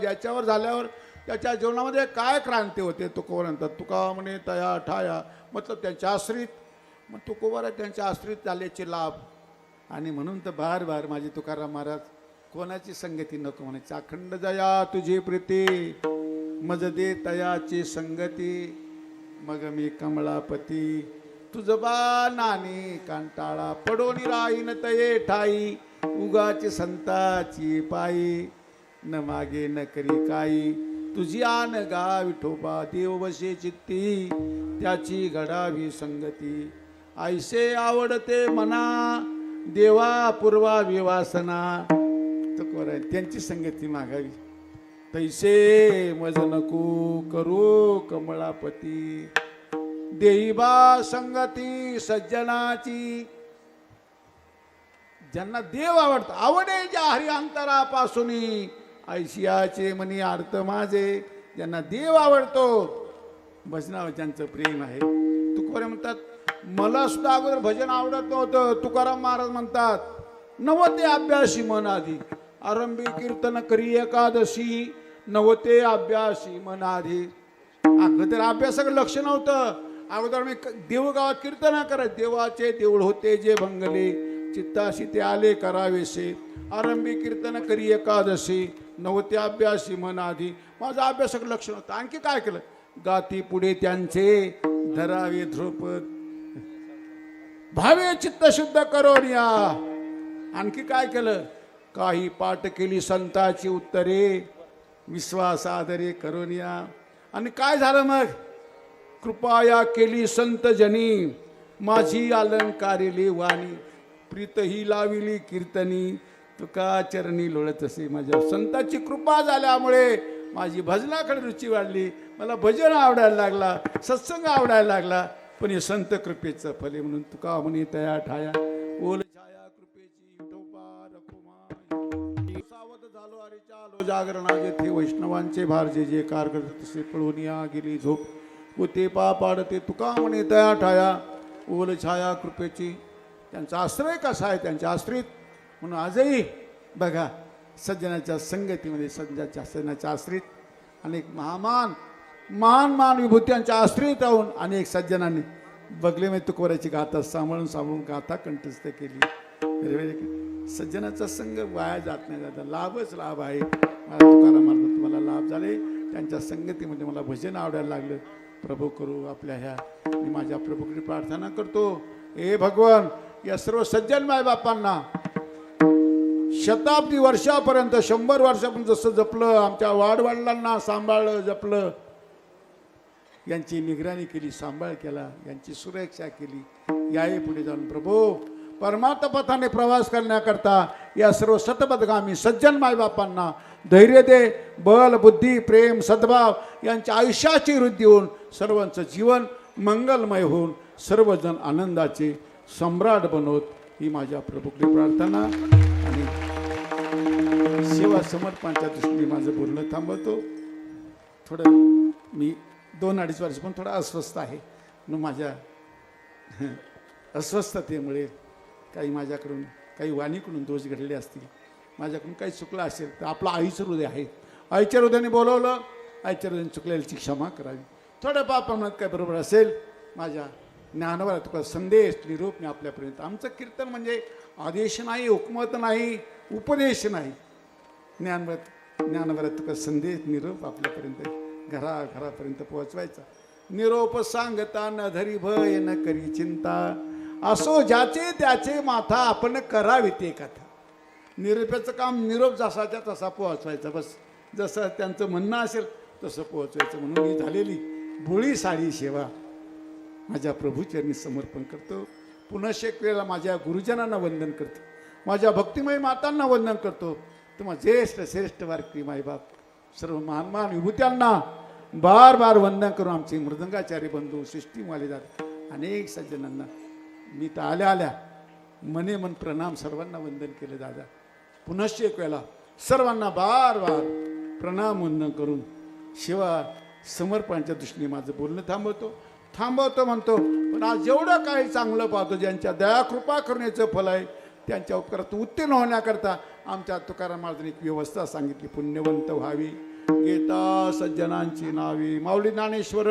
ज्याच्यावर झाल्यावर त्याच्या जीवनामध्ये काय क्रांती होते तुकोबर म्हणतात तुका म्हणे तया ठाया. मतलब त्यांच्या आश्रित. मग तुकोबर त्यांच्या आश्रित झाल्याचे लाभ. आणि म्हणून तर बार बार माझे तुकाराम महाराज कोणाची संगती नको म्हणायची अखंड जया तुझी प्रीती. मज दे तयाची संगती. मग मी कमळापती. तुझबा नानी कांटाळा पडोनी राहीन तये ठाई. उगाची संताची पायी न मागे न करी काही तुझी आन गा विठोबा देव बसे चित्ती त्याची घडावी संगती. ऐसे आवडते मना देवा पूर्वा विवासना. तुकोर त्यांची संगती मागावी. तैसे मज नको करू कमळापती. देईबा संगती सज्जनाची ज्यांना देव आवडतो आवडे ज्या हरी अंतरापासून ऐशियाचे म्हणी अर्थ माझे ज्यांना देव आवडतो. भजनावर ज्यांचं प्रेम आहे. तुकारे म्हणतात मला सुद्धा अगोदर भजन आवडत नव्हतं. तुकाराम महाराज म्हणतात नवते अभ्यासी मन आधी आरंभी कीर्तन करी एकादशी. नवते अभ्यासी मन आधी अगोदर अभ्यासाकडे लक्ष नव्हतं. अगोदर मी क- देऊळगावात कीर्तन करत देवाचे देऊळ होते जे भंगले चित्ताशी ते आले करावेसे. आरंभी कीर्तन करी एकादशी नवते अभ्यासी मन माझा माझं अभ्यासाकडे लक्ष नव्हतं. आणखी काय केलं? गाती पुढे त्यांचे धरावे ध्रुपद भावे चित्त शुद्ध करून या आणखी काय केलं? काही पाठ केली संताची उत्तरे. विश्वास आदरे करून या आणि काय झालं मग? कृपाया केली संत जनी. माझी अलंकारिली वाणी. प्रीत ही लाविली कीर्तनी. तुका चरणी लोळत असे माझ्या संताची कृपा झाल्यामुळे माझी भजनाकडे रुची वाढली. मला भजन आवडायला लागला सत्संग आवडायला लागला. पण हे संत कृपेचं फले म्हणून तुका म्हणे तया ठाया. ओल छाया कृपेची सावध झालो अरे चालो जागरणा जेथे वैष्णवांचे भार जे जे कार करत तसे पळून या गेली झोप. व ते पा पाडते तुका म्हणे तया ठाया. ओल छाया कृपेची त्यांचा आश्रय कसा आहे? त्यांच्या आश्रित म्हणून आजही बघा सज्जनाच्या संगतीमध्ये सज्जनाच्या सज्जनाच्या आश्रित अनेक महामान महान महान विभूत्यांच्या आश्रित राहून अनेक सज्जनांनी बगले मी तुकोराची गाथा सांभाळून सांभाळून गाथा कंठस्थ केली. म्हणजे सज्जनाचा संघ वाया जात नाही. जाता लाभच लाभ आहे. मला तुकाराम तुम्हाला लाभ झाले. त्यांच्या संगतीमध्ये मला भजन आवडायला लागलं. प्रभू करू आपल्या ह्या मी माझ्या प्रभूकडे प्रार्थना करतो. हे भगवान या सर्व सज्जन मायबापांना शताब्दी वर्षापर्यंत शंभर वर्षापर्यंत जसं जपलं आमच्या वाडवडिलांना सांभाळलं जपलं यांची निगराणी केली सांभाळ केला यांची सुरक्षा केली याही पुढे जाऊन प्रभू परमार्थपथाने प्रवास करण्याकरता या सर्व सतपथगामी सज्जन मायबापांना धैर्य दे बल बुद्धी प्रेम सद्भाव यांच्या आयुष्याची वृद्धी होऊन सर्वांचं जीवन मंगलमय होऊन सर्वजण आनंदाचे सम्राट बनवत ही माझ्या प्रभूकडे प्रार्थना आणि सेवा समर्पणाच्या दृष्टीने माझं बोलणं थांबवतो. थोडं मी दोन अडीच वर्ष पण थोडा अस्वस्थ आहे. म्हणून माझ्या अस्वस्थतेमुळे काही माझ्याकडून काही वाणीकडून दोष घडले असतील. माझ्याकडून काही चुकलं असेल तर आपलं आईचं हृदय आहे. आईच्या हृदयाने बोलवलं आईच्या हृदयाने चुकलेल्याची क्षमा करावी. थोडं प्रमाणात काय बरोबर असेल माझ्या ज्ञानवर तुका संदेश निरूप मी आपल्यापर्यंत. आमचं कीर्तन म्हणजे आदेश नाही हुकमत नाही उपदेश नाही. ज्ञानवर ज्ञानवरात तुका संदेश निरोप आपल्यापर्यंत घरा घरापर्यंत पोहोचवायचा. निरोप सांगता न धरी भय न करी चिंता. असो ज्याचे त्याचे माथा आपण करावी ते कथा. निरोपाचं काम निरोप जसाच्या तसा पोहोचवायचा बस. जसं त्यांचं म्हणणं असेल तसं पोहोचवायचं म्हणून मी झालेली भोळी साडी सेवा. माझ्या प्रभूचरणी समर्पण करतो. पुनश एक वेळेला माझ्या गुरुजनांना वंदन करतो. माझ्या भक्तिमय मातांना वंदन करतो. तुम्हा ज्येष्ठ श्रेष्ठ वारकरी माईबाप सर्व महान महान विभूत्यांना बार बार वंदन करून आमचे मृदंगाचार्य बंधू सृष्टीवाले जात अनेक सज्जनांना मी तर आल्या आल्या मने मन प्रणाम सर्वांना वंदन केलं दादा. पुनश्च एक वेळेला सर्वांना बार बार प्रणाम वंदन करून शिवा समर्पणाच्या दृष्टीने माझं बोलणं थांबवतो. थांबवतो म्हणतो पण आज जेवढं काही चांगलं पाहतो ज्यांच्या दया कृपा करण्याचं फल आहे त्यांच्या उपकारात उत्तीर्ण होण्याकरता आमच्या तुकाराम महाराजांनी एक व्यवस्था सांगितली पुण्यवंत व्हावी. गीता सज्जनांची नावी. माऊली ज्ञानेश्वर.